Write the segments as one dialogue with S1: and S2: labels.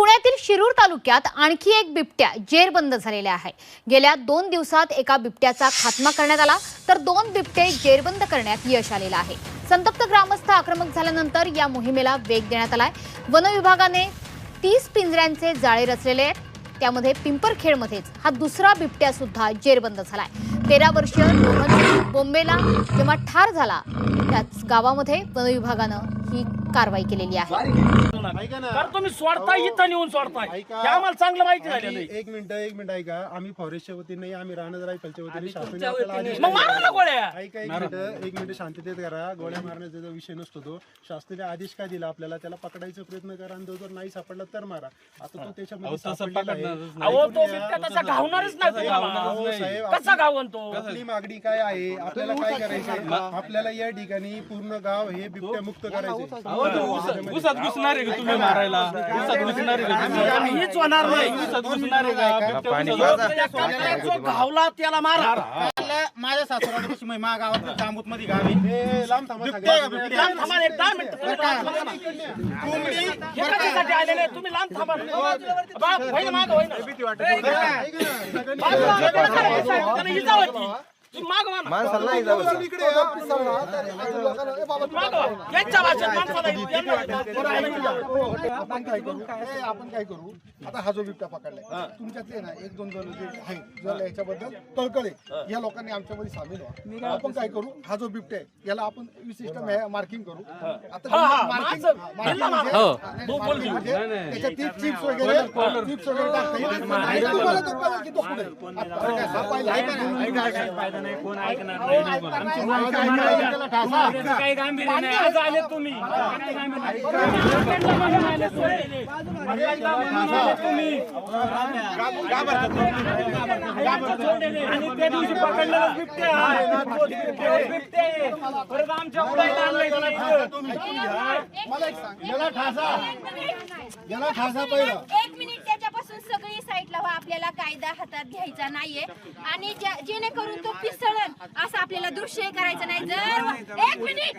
S1: पुण्यातील शिरूर तालुक्यात आणखी एक बिबट्या जेरबंद झालेल्या आहे. गेल्या दोन दिवसात एका बिबट्याचा खात्मा करण्यात आला तर दोन बिबटे जेरबंद करण्यात यश आलेलं आहे. संतप्त ग्रामस्थ आक्रमक झाल्यानंतर या मोहिमेला वेग देण्यात आलाय. वन विभागाने तीस पिंजऱ्यांचे जाळे रचलेले आहेत. त्यामध्ये पिंपरखेडमध्येच हा दुसरा बिबट्या सुद्धा जेरबंद झालाय. तेरा वर्षीय रोहन बोंबेला जेव्हा ठार झाला त्याच गावामध्ये वनविभागानं ही कारवाई केलेली आहे.
S2: तुम्ही सोडताय इथं नेऊन सोडताय.
S3: ऐका.
S2: हे आम्हाला चांगलं माहिती झालेलं आहे.
S3: एक मिनिट एक मिनिट ऐका. आम्ही फॉरेस्टच्या वतीने आम्ही राहणार रायफलच्या वतीने शासनाने आपल्याला आदेश
S2: मग
S3: दिला.
S2: मारा ना गोळ्या.
S3: ऐका एक मिनिट एक मिनिट शांततेत करा. गोळ्या मारण्याचा जो विषय नसतो तो शासनाने आदेश काय दिला आपल्याला? त्याला पकडायचा प्रयत्न करा आणि तो जर नाही सापडला तर मारा. आता तो त्याच्यामध्ये सापडलेला आहे.
S2: अहो तो बिबट्या तसा घावणारच नाही तुम्हाला.
S3: अहो, साहेब,
S2: कसा घावन तो?
S3: आपली मागणी काय आहे? आपल्याला काय करायचं आपल्याला या ठिकाणी पूर्ण गाव हे बिबट्या मुक्त करायचे
S4: उसात घुसणार आहे का तुम्ही मारायला? उसात घुसणार आहे का तुम्ही
S2: हीच होणार नाही.
S4: उसात घुसणार आहे का? बिबट्या
S2: जो घावला त्याला मारा.
S5: माझ्या सासऱ्यापाशी माझ्या गावात जांबूत मध्ये गावी.
S3: लांब थांबा सगळे.
S2: लांब थांबा एक दहा मिनिटं. तुम्ही लांब थांबा ना. हे कशासाठी आलेले तुम्ही लांब थांबा. बाप, होय ना मागं, होय ना. बाजूला आलं तर काय साहेब, त्याला इजा होती. तुम्ही मागं व्हा ना.
S3: इकडे या.
S2: मागं व्हा. यांच्या भाषेत माणसाला यांना-
S5: आपण काय करू? ए, आपण काय करू? आता हा जो बिबट्या पकडलाय तुमच्यातले ना एक दोन जण जे आहेत जर याच्याबद्दल कळकळे या लोकांनी आमच्यामध्ये सामील व्हा आपण काय करू हा जो बिबट्या आहे याला आपण विशिष्ट मार्किंग करू आता
S2: हा, हा,
S5: मार्किंग मार्किंग म्हणजे
S4: हो.
S5: म्हणजे ती चिप्स वगैरे चिप्स वगैरे टाकता येईल आणि हा
S2: तुम्ही. आणि त्या दिवशी पकडलेला बिबट्या. तो बिबट्या आहे. परत आमच्या उडायला आणलंय त्याला इथं.
S5: मला एक सांग. याला ठासा. याला ठासा पहिला.
S6: एक मिनिट. सगळी साईडला व्हा आपल्याला कायदा हातात घ्यायचा नाहीये. आणि जेणेकरून तो पिसळण असं आपल्याला दृश्य करायचं नाही. जर एक मिनिट!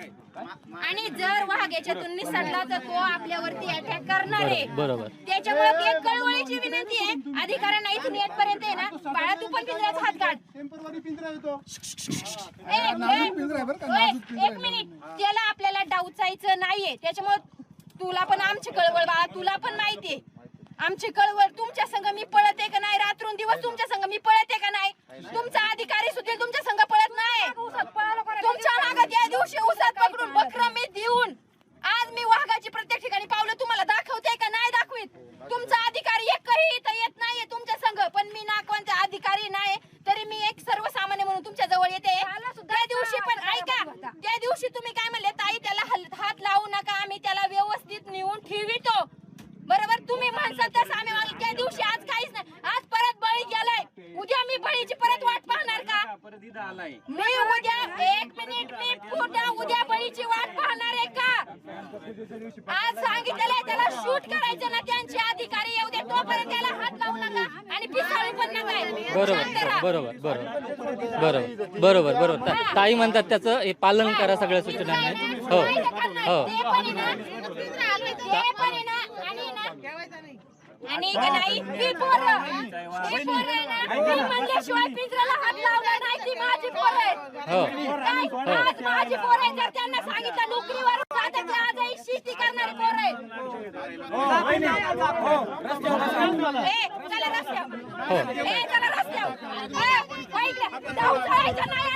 S6: आणि जर वाघ याच्यातून निसटला तर तो आपल्यावरती अटॅक करणार आहे.
S4: बरोबर.
S6: त्याच्यामुळे एक कळवळीची विनंती आहे. अधिकाऱ्यांना इथून येतपर्यंत आहे ना बाळा तू पण पिंजऱ्याचा हात काढ. एक मिनिट. त्याला आपल्याला डावचायचं नाहीये. त्याच्यामुळे तुला पण आमची कळवळ बाळा तुला पण माहितीये. आमची कळवळ तुमच्या संघ मी पळते का नाही? रात्रून दिवस तुमच्या संघ मी पळते का नाही? तुमचा अधिकारी सुद्धा तुमच्या संघ पळत नाही तुमच्या मागे त्या दिवशी उसात पकडून बकर मी देऊन आज मी वाघाची प्रत्येक ठिकाणी पावलं तुम्हाला दाखवते का नाही दाखवीत तुमचा अधिकारी एकही इथं येत नाहीये तुमच्या संघ पण मी नागवंत अधिकारी नाही तरी मी एक सर्वसामान्य म्हणून तुमच्या जवळ येते त्या दिवशी पण ऐका त्या दिवशी तुम्ही काय म्हणले ताई त्याला हल- हात लावू नका आम्ही त्याला व्यवस्थित नेऊन ठेवितो बरोबर तुम्ही म्हणसाल तसं आम्ही वागलो. त्या दिवशी आज काहीच नाही आज परत बळी गेलाय उद्या मी बळीची परत वाट पाहणार का मी उद्या एक मिनिट मी पुन्हा उद्या बळीची वाट पाहणार आहे का? आज सांगितलेलं त्याला शूट करायचं ना त्यांचे अधिकारी येऊ दे तोपर्यंत त्याला हात लावू नका आणि पिसाळू पण नका.
S4: बरोबर बरोबर बरोबर बरोबर बरोबर ता- ताई म्हणतात त्याचं हे पालन करा सगळ्या सूचनांना हो हो.
S6: आणि का नाही ती पोरं ती पोरं आहे ना ती म्हणल्याशिवाय पिंजऱ्याला हात लावला नाही ती माझी पोरं आहेत
S4: हो.
S6: काय? आज माझी पोरं आहेत जर त्यांना सांगितलं नोकरीवर जातात ते आजही शेती करणारी पोरं आहेत. ए, चला रस्त्यावर. ए, चला रस्त्यावर. ए, हो इकडे. जाऊ, जायचं नाही